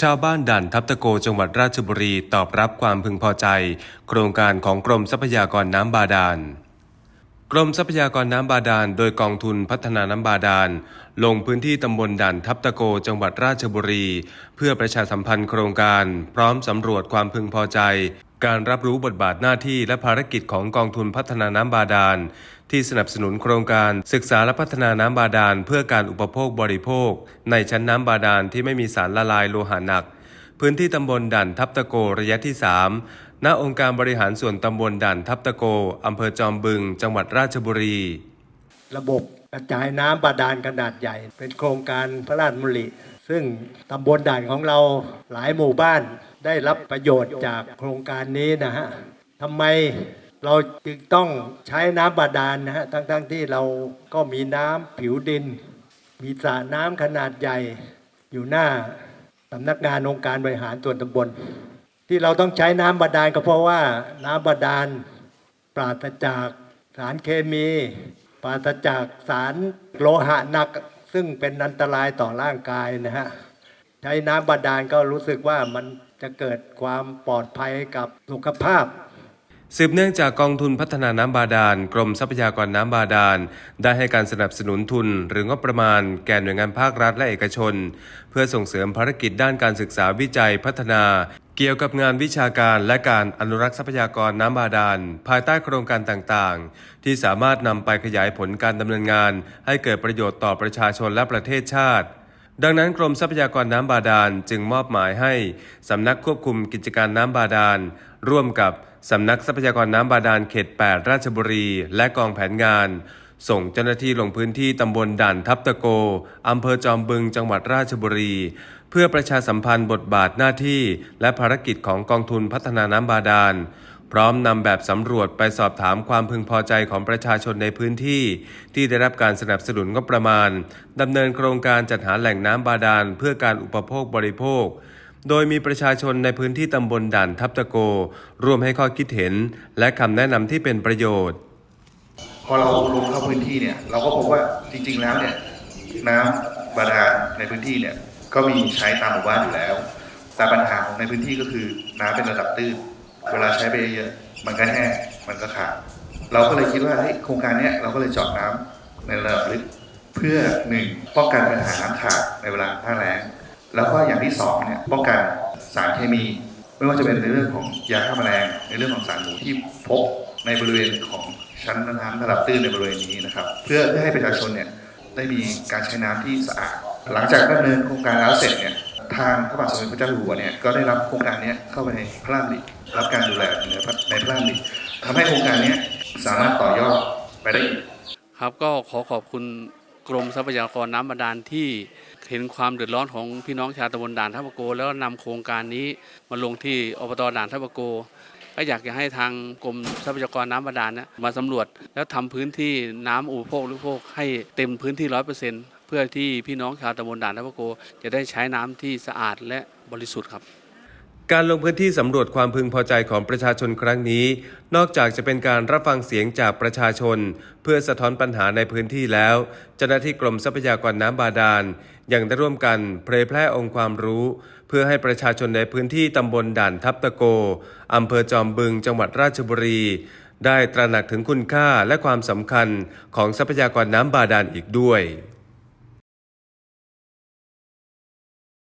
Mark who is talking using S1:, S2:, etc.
S1: ชาวบ้านด่านทับตะโกจังหวัดราชบุรีตอบรับความพึงพอใจ โครงการของกรมทรัพยากรน้ำบาดาลกรมทรัพยากรน้ำบาดาลโดยกองทุนพัฒนาน้ำบาดาล ลงพื้นที่ตำบลด่านทับตะโกจังหวัดราชบุรี เพื่อประชาสัมพันธ์โครงการ พร้อมสำรวจความพึงพอใจ การรับรู้บทบาทหน้าที่และภารกิจของกองทุนพัฒนาน้ำบาดาล ที่สนับสนุนโครงการศึกษาและพัฒนาน้ำบาดาล เพื่อการอุปโภคบริโภค ในชั้นน้ำบาดาลที่ไม่มีสารละลายโลหะหนัก พื้นที่ตำบลด่านทับตะโกระยะที่ 3 ณองค์การบริหารส่วนตำบลด่านทับตะโกอำเภอจอมบึง จังหวัดราชบุรี
S2: ระบบกระจายน้ำบาดาลขนาดใหญ่ เป็นโครงการพระราชดำริซึ่งตำบลด่านของเราหลายหมู่บ้าน ได้รับประโยชน์จากโครงการนี้นะฮะทำไมเราจึงต้องใช้น้ำบาดาลนะฮะทั้งๆที่เราก็มีน้ำผิวดิน มีสระน้ำขนาดใหญ่อยู่หน้าสำนักงานองค์การบริหารส่วนตำบล ที่เราต้องใช้น้ำบาดาลก็เพราะว่าน้ำบาดาลปราศจากสารเคมี ปราศจากสารโลหะหนัก ซึ่งเป็นอันตรายต่อร่างกายนะฮะ ใช้น้ำบาดาลก็รู้สึกว่ามันจะเกิดความปลอดภัยกับสุขภาพ
S1: สืบเนื่องจากกองทุนพัฒนาน้ำบาดาล กรมทรัพยากรน้ำบาดาล ได้ให้การสนับสนุนทุน หรืองบประมาณ แก่หน่วยงานภาครัฐและเอกชน เพื่อส่งเสริมภารกิจด้านการศึกษาวิจัยพัฒนา เกี่ยวกับงานวิชาการและการอนุรักษ์ทรัพยากรน้ำบาดาล ภายใต้โครงการต่างๆ ที่สามารถนำไปขยายผลการดำเนินงาน ให้เกิดประโยชน์ต่อประชาชนและประเทศชาติ ดังนั้นกรมทรัพยากรน้ำบาดาลจึงมอบหมายให้สำนักควบคุมกิจการน้ำบาดาล ร่วมกับสำนักทรัพยากรน้ำบาดาลเขต 8 ราชบุรี และกองแผนงาน ส่งเจ้าหน้าที่ลงพื้นที่ตำบลด่านทับตะโกอำเภอจอมบึงจังหวัดราชบุรี เพื่อประชาสัมพันธ์บทบาทหน้าที่ และภารกิจของกองทุนพัฒนาน้ำบาดาล พร้อมนำแบบสำรวจไปสอบถามความพึงพอใจของประชาชนในพื้นที่ ที่ได้รับการสนับสนุนงบประมาณดำเนินโครงการจัดหาแหล่งน้ำบาดาลเพื่อการอุปโภคบริโภค โดยมีประชาชนในพื้นที่ตำบลด่านทับตะโก ร่วมให้ข้อคิดเห็น และคำแนะนำที่เป็นประโยชน์
S3: พอเราลงเข้าพื้นที่เนี่ยเราก็พบว่าจริง ๆ แล้วเนี่ยน้ำบาดาลในพื้นที่เนี่ยก็มีใช้ตามหมู่บ้านอยู่แล้ว แต่ปัญหาของในพื้นที่ก็คือน้ำเป็นระดับตื้น เวลาใช้ไปเยอะมันก็แห้งมันก็ขาดเราก็เลยคิดว่าโครงการนี้เราก็เลยเจาะน้ำในระดับลึกเพื่อหนึ่งป้องกันปัญหาน้ำขาดในเวลาหน้าแล้ง แล้วก็อย่างที่สองเนี่ยป้องกันสารเคมี ไม่ว่าจะเป็นในเรื่องของยาฆ่าแมลงในเรื่องของสารหนูที่พบในบริเวณของชั้นน้ำระดับตื้นในบริเวณนี้นะครับ เพื่อเพื่อให้ประชาชนเนี่ยได้มีการใช้น้ำที่สะอาด หลังจากดำเนินโครงการแล้วเสร็จเนี่ย ทางพระบาทสมเด็จพระเจ้าอยู่หัวเนี่ยก็ได้รับโครงการนี้เข้าไปในพระราชดำริรับการดูแลในพระราชดิทำให้โครงการนี้สามารถต่อยอดไปได้อีก
S4: ครับก็ขอขอบคุณกรมทรัพยากรน้ำบาดาลที่เห็นความเดือดร้อนของพี่น้องชาวตำบลด่านทับปะโก แล้วนำโครงการนี้มาลงที่อบตด่านทับปะโกก็อยากจะให้ทางกรมทรัพยากรน้ำบาดาลนะมาสำรวจแล้วทำพื้นที่น้ำอุปโภคหรือโภคให้เต็มพื้นที่ร้อยเปอร์เซ็นต์ พื่อที่พี่น้องชาวตำบลด่านทับปะโก จะได้ใช้น้ำที่สะอาดและบริสุทธิ์ครับ
S1: การลงพื้นที่สำรวจความพึงพอใจของประชาชนครั้งนี้ นอกจากจะเป็นการรับฟังเสียงจากประชาชน เพื่อสะท้อนปัญหาในพื้นที่แล้ว เจ้าหน้าที่กรมทรัพยากรน้ำบาดาลยังได้ร่วมกันเผยแพร่องค์ความรู้ เพื่อให้ประชาชนในพื้นที่ตำบลด่านทับตะโกอำเภอจอมบึง จังหวัดราชบุรีได้ตระหนักถึงคุณค่าและความสำคัญของทรัพยากรน้ำบาดาลอีกด้วย